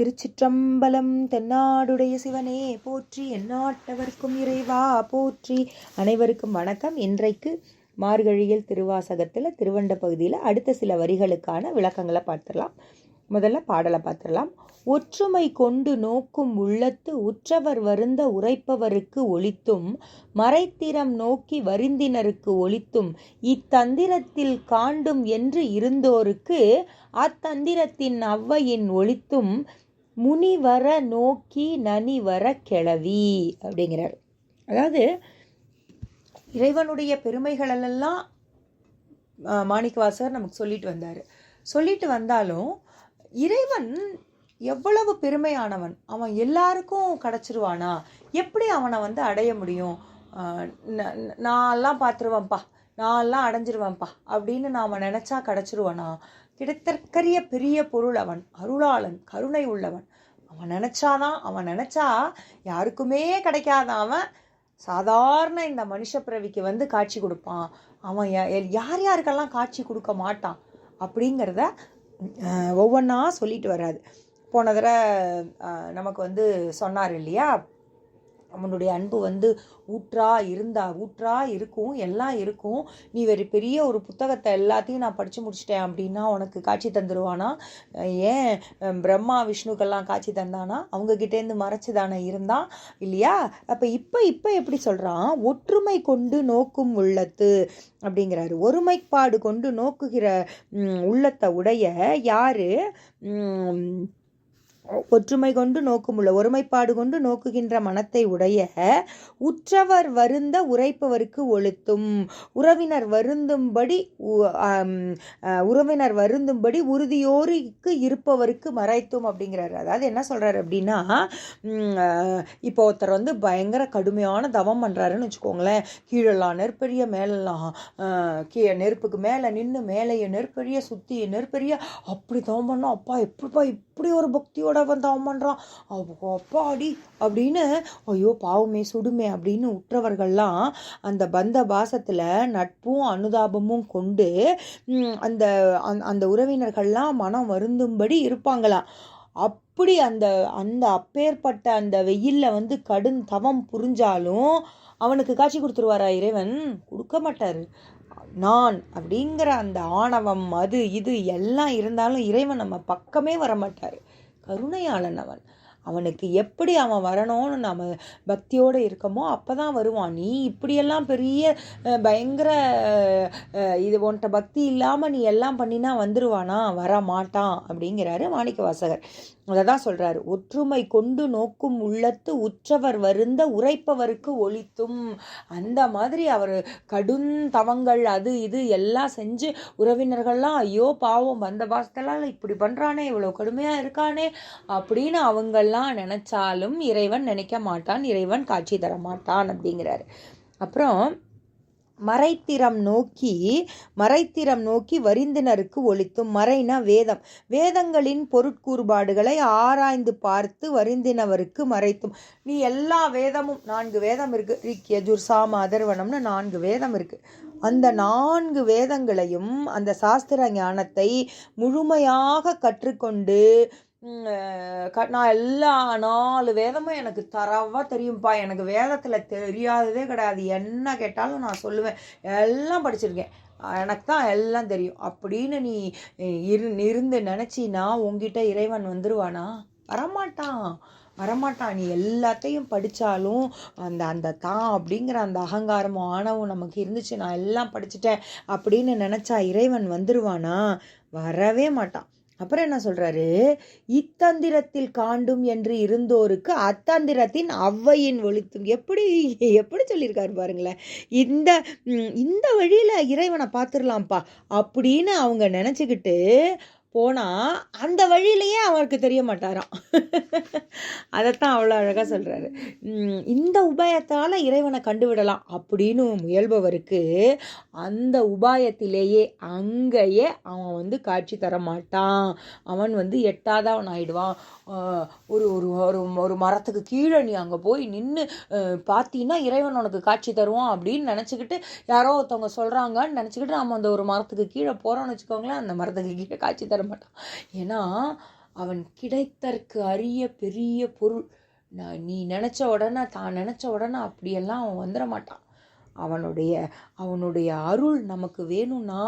திருச்சிற்றம்பலம் தென்னாடுடைய சிவனே போற்றி எந்நாட்டவர்க்கும் இறைவா போற்றி. அனைவருக்கும் வணக்கம். இன்றைக்கு மார்கழியில் திருவாசகத்தில் திருவண்ட பகுதியில் அடுத்த சில வரிகளுக்கான விளக்கங்களை பார்த்துடலாம். முதல்ல பாடலை பார்த்துடலாம். ஒற்றுமை கொண்டு நோக்கும் உள்ளத்து உற்றவர் வருந்த உரைப்பவருக்கு ஒழித்தும் மறைத்திறம் நோக்கி வருந்தினருக்கு ஒழித்தும் இத்தந்திரத்தில் காண்டும் என்று இருந்தோருக்கு அத்தந்திரத்தின் அவ்வையின் ஒளித்தும் முனிவர நோக்கி நனிவர கிளவி அப்படிங்கிறார். அதாவது இறைவனுடைய பெருமைகளெல்லாம் ஆஹ், மாணிக்கவாசகர் நமக்கு சொல்லிட்டு வந்தார். சொல்லிட்டு வந்தாலும் இறைவன் எவ்வளவு பெருமையானவன்? அவன் எல்லாருக்கும் கிடச்சிருவானா? எப்படி அவனை வந்து அடைய முடியும்? ந- நான்லாம் பார்த்துருவேன்ப்பா நான்லாம் அடைஞ்சிருவேன்ப்பா அப்படின்னு நாம் நினச்சா கிடச்சிருவானா? கிடைத்தற்கரிய பெரிய பொருள் அவன் அருளாளன் கருணை உள்ளவன். அவன் நினச்சாதான் அவன் நினச்சா யாருக்குமே கிடைக்காத அவன் சாதாரண இந்த மனுஷ பிறவிக்கு வந்து காட்சி கொடுப்பான். அவன் யா- யார் யாருக்கெல்லாம் காட்சி கொடுக்க மாட்டான் அப்படிங்கிறத ஒவ்வொன்றா சொல்லிட்டு வராது போன தடவை நமக்கு வந்து சொன்னார் இல்லையா? அவனுடைய அன்பு வந்து ஊற்றா இருந்தா ஊற்றா இருக்கும் எல்லாம் இருக்கும். நீ ஒரு பெரிய ஒரு புத்தகத்தை எல்லாத்தையும் நான் படித்து முடிச்சிட்டேன் அப்படின்னா உனக்கு காட்சி தந்துடுவானா ஏன் பிரம்மா விஷ்ணுக்கெல்லாம் காட்சி தந்தானா? அவங்கக்கிட்டேருந்து மறைச்சு தானே இருந்தான் இல்லையா? அப்போ இப்போ இப்போ எப்படி சொல்கிறான் ஒற்றுமை கொண்டு நோக்கும் உள்ளத்து அப்படிங்கிறாரு. ஒருமைப்பாடு கொண்டு நோக்குகிற உள்ளத்தை உடைய யார்? ஒற்றுமை கொண்டு நோக்குமுள்ள ஒருமைப்பாடு கொண்டு நோக்குகின்ற மனத்தை உடைய உற்றவர் வருந்த உரைப்பவருக்கு ஒழுத்தும். உறவினர் வருந்தும்படி உ- உறவினர் வருந்தும்படி உறுதியோருக்கு இருப்பவருக்கு மறைத்தும் அப்படிங்கிறாரு. அதாவது என்ன சொல்கிறாரு அப்படின்னா இப்போ ஒருத்தர் வந்து பயங்கர கடுமையான தவம் பண்ணுறாருன்னு வச்சுக்கோங்களேன். கீழெல்லாம் நெருப்பெரிய மேலெல்லாம் கீழே நெருப்புக்கு மேலே நின்று மேலேயே நெருப்பெரிய சுற்றி நெருப்பெரிய அப்படி தவம் பண்ணோம் அப்பா எப்படிப்பா இப்படி ஒரு பக்தியோட அவன் தவம் பண்ணுறான் அப்பா அடி அப்படின்னு ஐயோ பாவமே சுடுமே அப்படின்னு உற்றவர்கள்லாம் அந்த பந்த பாசத்தில் நட்பும் அனுதாபமும் கொண்டு அந்த அந்த- அந்த உறவினர்கள்லாம் மனம் வருந்தும்படி இருப்பாங்களாம். அப்படி அந்த அந்த அப்பேற்பட்ட அந்த வெயிலில் வந்து கடும் தவம் புரிஞ்சாலும் அவனுக்கு காட்சி கொடுத்துருவாரா இறைவன்? கொடுக்க மாட்டார். நான் அப்படிங்கிற அந்த ஆணவம் அது இது எல்லாம் இருந்தாலும் இறைவன் நம்ம பக்கமே வரமாட்டார். கருணையாளன் அவன். அவனுக்கு எப்படி அவன் வரணும்னு நம்ம பக்தியோடு இருக்கமோ அப்போ தான் வருவான். நீ இப்படியெல்லாம் பெரிய பயங்கர இது உன்கிட்ட பக்தி இல்லாமல் நீ எல்லாம் பண்ணினா வந்துடுவானா வர மாட்டான் அப்படிங்கிறாரு மாணிக்க வாசகர் அதை தான் சொல்கிறாரு ஒற்றுமை கொண்டு நோக்கும் உள்ளத்து உற்றவர் வருந்த உரைப்பவருக்கு ஒழித்தும் அந்த மாதிரி அவர் கடும் தவங்கள் அது இது எல்லாம் செஞ்சு உறவினர்கள்லாம் ஐயோ பாவம் வந்த பாசத்தெல்லாம் இப்படி பண்ணுறானே இவ்வளோ கடுமையாக இருக்கானே அப்படின்னு எல்லாம் நினைச்சாலும் இறைவன் நினைக்க மாட்டான் இறைவன் காட்சி தர மாட்டான் அப்படிங்கிறாரு. அப்புறம் மறைத்திறம் நோக்கி மறைத்திறம் நோக்கி வரிந்தினருக்கு ஒழித்தும் மறைனா வேதம். வேதங்களின் பொருட்கூறுபாடுகளை ஆராய்ந்து பார்த்து வரிந்தினவருக்கு மறைத்தும். நீ எல்லா வேதமும் நான்கு வேதம் இருக்கு. ரிக் யஜுர் சாம அதர்வனம்னு நான்கு வேதம் இருக்கு. அந்த நான்கு வேதங்களையும் அந்த சாஸ்திர ஞானத்தை முழுமையாக கற்றுக்கொண்டு நான் எல்லா நாலு வேதமும் எனக்கு தரவா தெரியும்ப்பா எனக்கு வேதத்தில் தெரியாததே கிடையாது. என்ன கேட்டாலும் நான் சொல்லுவேன். எல்லாம் படிச்சிருக்கேன். எனக்கு தான் எல்லாம் தெரியும். அப்படின்னு நீ இரு இருந்து நினச்சினா உங்ககிட்ட இறைவன் வந்துடுவானா வரமாட்டான். வரமாட்டான். நீ எல்லாத்தையும் படித்தாலும் அந்த அந்த தான் அப்படிங்கிற அந்த அகங்காரமும் ஆணவும் நமக்கு இருந்துச்சு. நான் எல்லாம் படிச்சுட்டேன் அப்படின்னு நினச்சா இறைவன் வந்துடுவானா வரவே மாட்டான். அப்புறம் என்ன சொல்கிறாரு இத்தந்திரத்தில் காண்டும் என்று இருந்தோருக்கு அத்தந்திரத்தின் அவ்வையின் ஒழித்தும் எப்படி எப்படி சொல்லியிருக்காரு பாருங்களேன். இந்த இந்த வழியில் இறைவனை பார்த்துடலாம்ப்பா அப்படின்னு அவங்க நினச்சிக்கிட்டு போனால் அந்த வழியிலேயே அவருக்கு தெரிய மாட்டாராம். அதைத்தான் அவ்வளோ அழகாக சொல்கிறாரு இந்த உபாயத்தால் இறைவனை கண்டுவிடலாம் அப்படின்னு முயல்பவருக்கு அந்த உபாயத்திலேயே அங்கேயே அவன் வந்து காட்சி தர மாட்டான். அவன் வந்து எட்டாதவன் ஆயிடுவான். ஒரு ஒரு ஒரு ஒரு மரத்துக்கு கீழே நீ அங்கே போய் நின்று பார்த்தீங்கன்னா இறைவன் உனக்கு காட்சி தருவான் அப்படின்னு நினச்சிக்கிட்டு யாரோ ஒருத்தவங்க சொல்கிறாங்கன்னு நினச்சிக்கிட்டு நம்ம அந்த ஒரு மரத்துக்கு கீழே போகிறோம்னு வச்சுக்கோங்களேன் அந்த மரத்துக்கு கீழே காட்சி தர தரமாட்டான் ஏன்னா அவன் கிடைத்தற்கு அரிய பெரிய பொருள். நான் நீ நினச்ச உடனே தான் நினச்ச உடனே அப்படியெல்லாம் அவன் வந்துட மாட்டான். அவனுடைய அவனுடைய அருள் நமக்கு வேணும்னா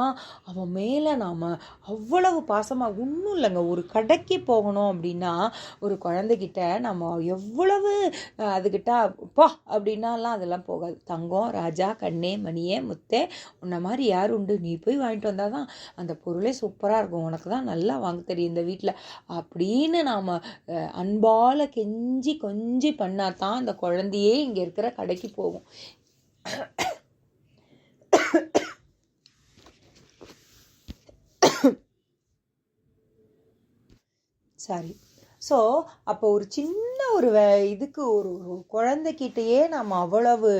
அவன் மேலே நாம் அவ்வளவு பாசமாக ஒன்றும் இல்லைங்க. ஒரு கடைக்கு போகணும் அப்படின்னா ஒரு குழந்தைகிட்ட நம்ம எவ்வளவு அதுக்கிட்ட பா அப்படின்னாலாம் அதெல்லாம் போகாது. தங்கம் ராஜா கண்ணே மணியே முத்தே உன்ன மாதிரி யார் உண்டு? நீ போய் வாங்கிட்டு வந்தால் தான் அந்த பொருளே சூப்பராக இருக்கும். உனக்கு தான் நல்லா வாங்க தெரியும் இந்த வீட்டில் அப்படின்னு நாம் அன்பால் கெஞ்சி கொஞ்சி பண்ணால் தான் அந்த குழந்தையே இங்கே இருக்கிற கடைக்கு போகும். சாரி ஸோ அப்போ ஒரு சின்ன ஒரு இதுக்கு ஒரு ஒரு குழந்தைகிட்டயே நாம் அவ்வளவு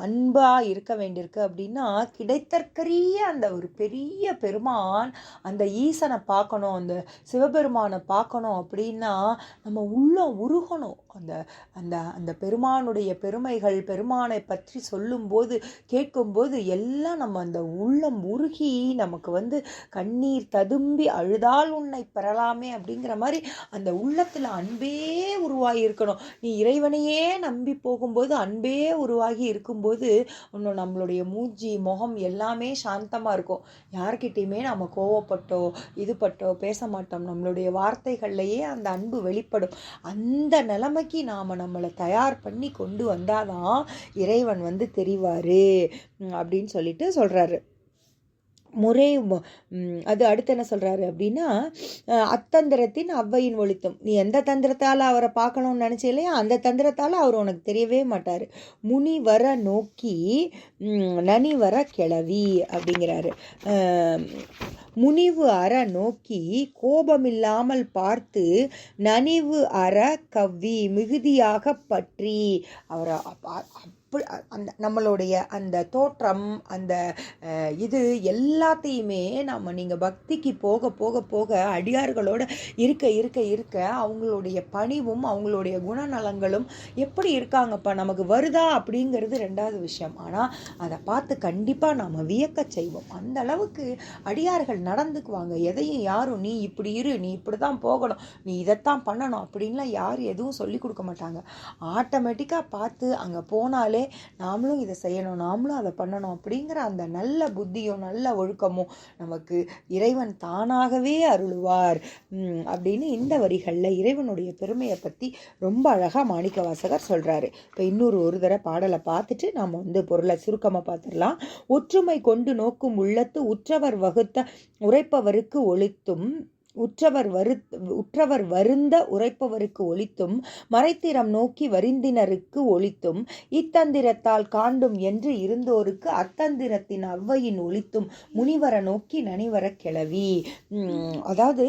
அன்பாக இருக்க வேண்டியிருக்கு அப்படின்னா கிடைத்தற்கரிய அந்த ஒரு பெரிய பெருமான் அந்த ஈசனை பார்க்கணும் அந்த சிவபெருமானை பார்க்கணும் அப்படின்னா நம்ம உள்ளம் உருகணும். அந்த அந்த அந்த பெருமானுடைய பெருமைகள் பெருமானை பற்றி சொல்லும்போது கேட்கும்போது எல்லாம் நம்ம அந்த உள்ளம் உருகி நமக்கு வந்து கண்ணீர் ததும்பி அழுதால் உன்னை பெறலாமே அப்படிங்கிற மாதிரி அந்த உள்ளத்தில் அன்பே உருவாகி இருக்கணும் நீ இறைவனையே நம்பி போகும்போது அன்பே உருவாகி இருக்கும்போது இன்னும் நம்மளுடைய மூஞ்சி முகம் எல்லாமே சாந்தமாக இருக்கும். யார்கிட்டையுமே நம்ம கோவப்பட்டோ இதுபட்டோ பேச மாட்டோம். நம்மளுடைய வார்த்தைகள்லையே அந்த அன்பு வெளிப்படும். அந்த நிலைமைக்கு நாம் நம்மளை தயார் பண்ணி கொண்டு வந்தாதான் இறைவன் வந்து தெரிவார் அப்படின்னு சொல்லிட்டு சொல்கிறாரு முறை அது அடுத்து என்ன சொல்கிறாரு அப்படின்னா அத்தந்திரத்தின் அவ்வையின் ஒளித்தம். நீ எந்த தந்திரத்தால் அவரை பார்க்கணும்னு நினச்ச இல்லையா? அந்த தந்திரத்தால் அவர் உனக்கு தெரியவே மாட்டார். முனி வர நோக்கி நனி வர கிளவி அப்படிங்கிறாரு. முனிவு அற நோக்கி கோபமில்லாமல் பார்த்து நனிவு அற கவ்வி மிகுதியாக பற்றி. அவரை அப்படி அந்த நம்மளுடைய அந்த தோற்றம் அந்த இது எல்லாத்தையுமே நம்ம நீங்கள் பக்திக்கு போக போக போக அடியார்களோட இருக்க இருக்க இருக்க அவங்களுடைய பணிவும் அவங்களுடைய குணநலங்களும் எப்படி இருக்காங்கப்பா? நமக்கு வருதா அப்படிங்கிறது ரெண்டாவது விஷயம். ஆனால் அதை பார்த்து கண்டிப்பாக நாம் வியக்க செய்வோம். அந்த அளவுக்கு அடியார்கள் நடந்துக்குவாங்க. எதையும் யாரும் நீ இப்படி இரு நீ இப்படி தான் போகணும் நீ இதைத்தான் பண்ணணும் அப்படின்லாம் யாரும் எதுவும் சொல்லி கொடுக்க மாட்டாங்க. ஆட்டோமேட்டிக்காக பார்த்து அங்கே போனாலே நாமளும் இதை செய்யணும் நாமளும் அதை பண்ணணும் அப்படிங்கிற அந்த நல்ல புத்தியும் நல்ல ஒழுக்கமும் நமக்கு இறைவன் தானாகவே அருளுவார். அப்படின்னு இந்த வரிகளில் இறைவனுடைய பெருமையை பற்றி ரொம்ப அழகாக மாணிக்க வாசகர் சொல்கிறாரு இப்போ இன்னொரு ஒரு தடவை பாடலை பார்த்துட்டு நாம் வந்து பொருளை சுருக்கமாக பார்த்துடலாம். ஒற்றுமை கொண்டு நோக்கும் உள்ளத்து உற்றவர் வகுத்த உரைப்பவருக்கு ஒழித்தும் உற்றவர் வரு உற்றவர் வருந்த உரைப்பவருக்கு ஒழித்தும் மறைத்திறம் நோக்கி வரிந்தினருக்கு ஒளித்தும் இத்தந்திரத்தால் காண்டும் என்று இருந்தோருக்கு அத்தந்திரத்தின் அவ்வையின் ஒழித்தும் முனிவர நோக்கி நனிவர கிளவி. அதாவது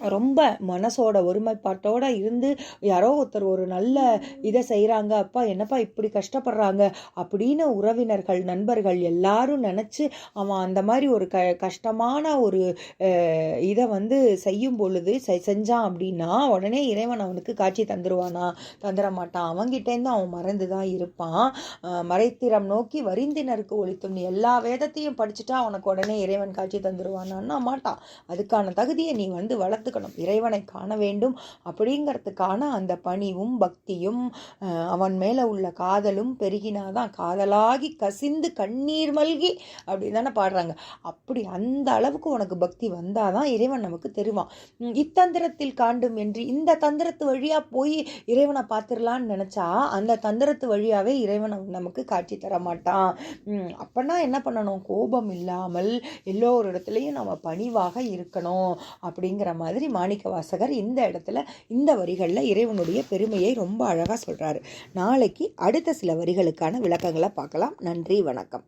ரொம்ப மனசோட ஒருமைப்பாட்டோட இருந்து யாரோ ஒருத்தர் ஒரு நல்ல இதை செய்கிறாங்க அப்பா என்னப்பா இப்படி கஷ்டப்படுறாங்க? அப்படின்னு உறவினர்கள் நண்பர்கள் எல்லாரும் நினச்சி அவன் அந்த மாதிரி ஒரு க கஷ்டமான ஒரு இதை வந்து செய்யும் பொழுது செ- செஞ்சான் அப்படின்னா உடனே இறைவன் அவனுக்கு காட்சி தந்துருவானா? தந்துட மாட்டான். அவன்கிட்டேருந்து அவன் மறந்து தான் இருப்பான். மறைத்திரம் மறைத்திறம் நோக்கி வரிந்தினருக்கு ஒழித்தும் நீ எல்லா வேதத்தையும் படிச்சுட்டா அவனுக்கு உடனே இறைவன் காட்சி தந்துடுவானான்னா மாட்டான். அதுக்கான தகுதியை நீ வந்து வளர்த்து உணர்த்துக்கணும் இறைவனை காண வேண்டும். அப்படிங்கிறதுக்கான அந்த பணிவும் பக்தியும் அவன் மேலே உள்ள காதலும் பெருகினாதான் காதலாகி கசிந்து கண்ணீர் மல்கி அப்படின்னு தானே பாடுறாங்க. அப்படி அந்த அளவுக்கு உனக்கு பக்தி வந்தாதான் இறைவன் நமக்கு தருவான். இத்தந்திரத்தில் காண்டும் என்று இந்த தந்திரத்து வழியா போய் இறைவனை பார்த்துடலான்னு நினைச்சா அந்த தந்திரத்து வழியாவே இறைவன் நமக்கு காட்சி தர மாட்டான். உம், அப்பனா என்ன பண்ணணும்? கோபம் இல்லாமல் எல்லோரு இடத்துலையும் நம்ம பணிவாக இருக்கணும் அப்படிங்கிற மாதிரி மாணிக்க வாசகர் இந்த இடத்துல இந்த வரிகளில் இறைவனுடைய பெருமையை ரொம்ப அழகாக சொல்கிறாரு நாளைக்கு அடுத்த சில வரிகளுக்கான விளக்கங்களை பார்க்கலாம். நன்றி வணக்கம்.